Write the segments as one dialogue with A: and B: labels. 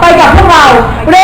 A: ไปกับพวกเราเร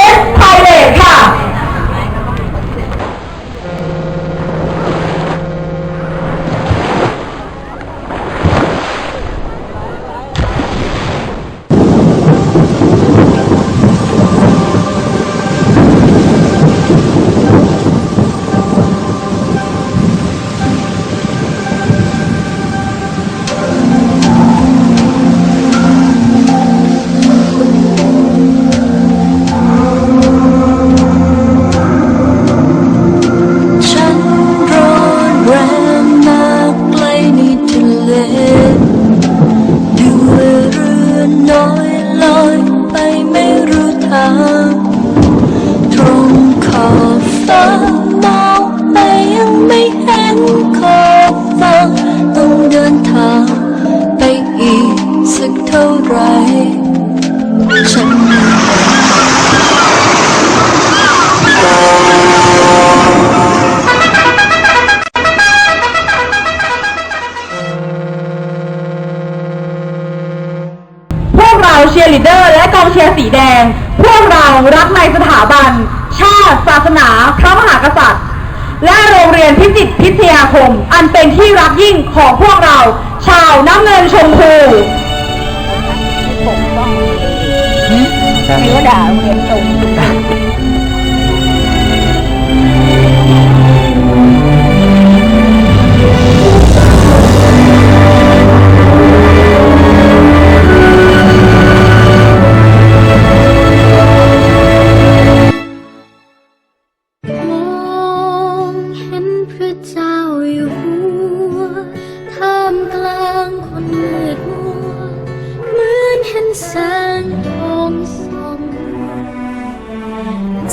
A: เชียร์สีแดง พวกเรารักในสถาบัน ชาติ ศาสนา พระมหากษัตริย์ และโรงเรียนพิจิตรพิทยาคม อันเป็นที่รักยิ่งของพวกเรา ชาวน้ำเงินชมพู
B: มีว่าด่าโรงเรียนชม
C: ม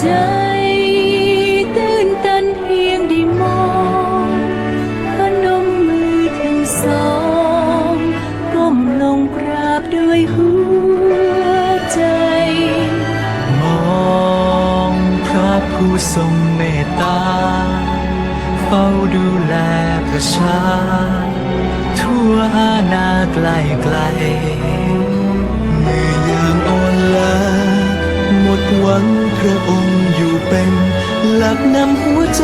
C: ใจตื่นตันเพียงได้มองพนมมือทั้งสองก้มลงกราบด้วยหัวใจ
D: มองพระผู้ทรงเมตตา เฝ้าดูแลประชา ทั่วอาณาไกลไกลเมื่อยามอ่อนล้าหม ดหวังพระองค์อยู่เป็นหลักนำหัวใจ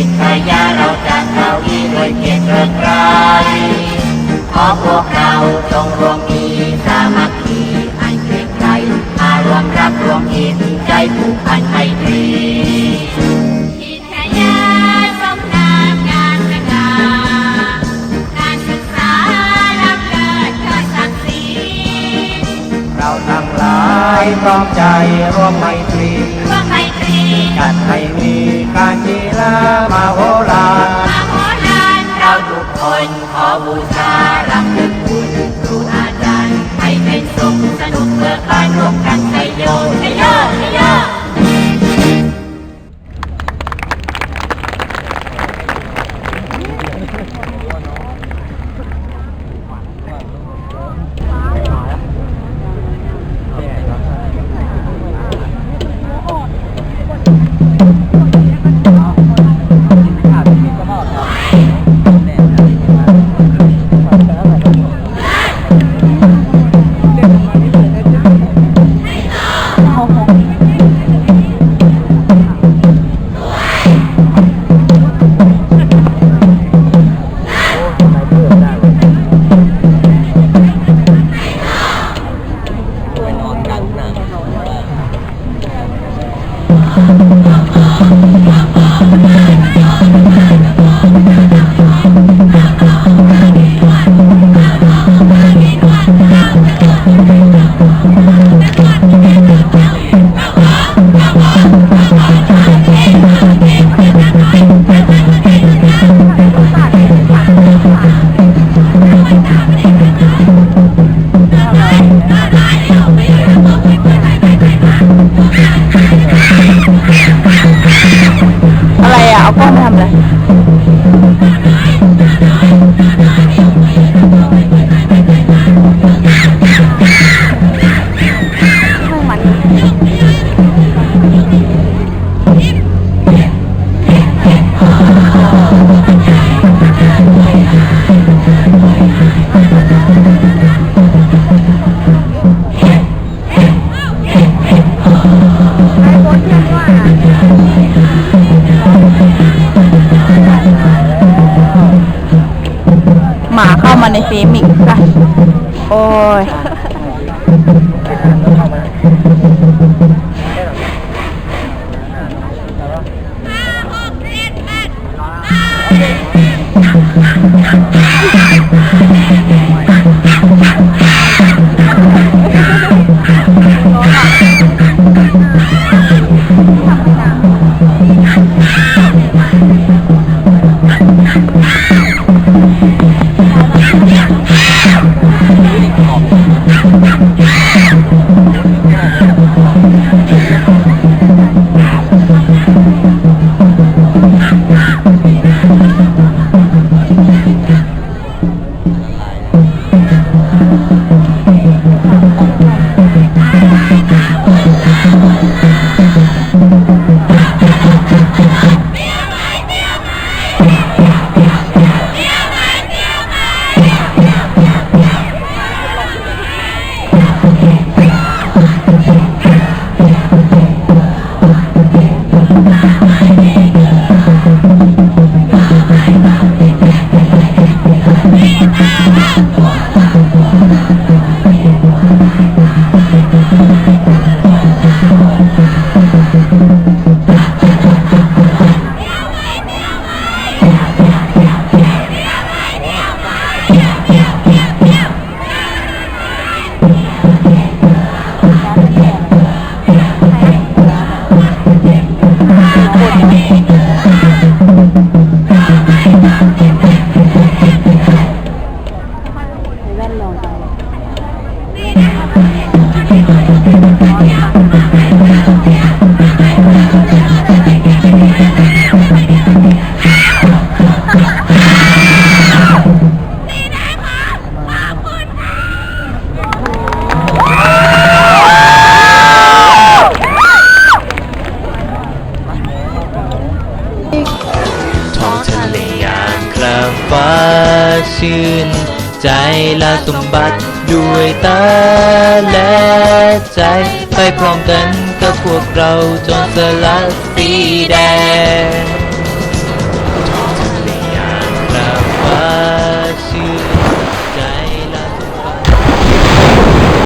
D: ดีกิ
C: ตยาเราจะ
E: เท่าอีด้วยเกียรติเริงไรขอพวกเราจงรวมมีสามัคคีอันเกรียงไกรมารวมรักรวมอินใจผูกพันไมตรีอิทยาสมนามงานสง่าการศึกษาล้ำเลิศเทิดศักดิ์ศรี
F: เราทั้งหลายพร้อมใจร่วมไมตรี
E: ร่วมไมตรี
F: จัดให้มีการกีามาโหฬาร
E: มาโหฬารเราทุกคนขอบูชารำลึกคุณครูอาจารย์ให้เป็นสุขสนุกเพื่อการร่วมกันใจโยน มาเข้า
B: มาในเฟร
G: มอีกอะโอ้ย ชื่น ใจและสมบัติด้วยตาและใจ ไปพร้อมกันกับพวกเราจนสลัดสีแดง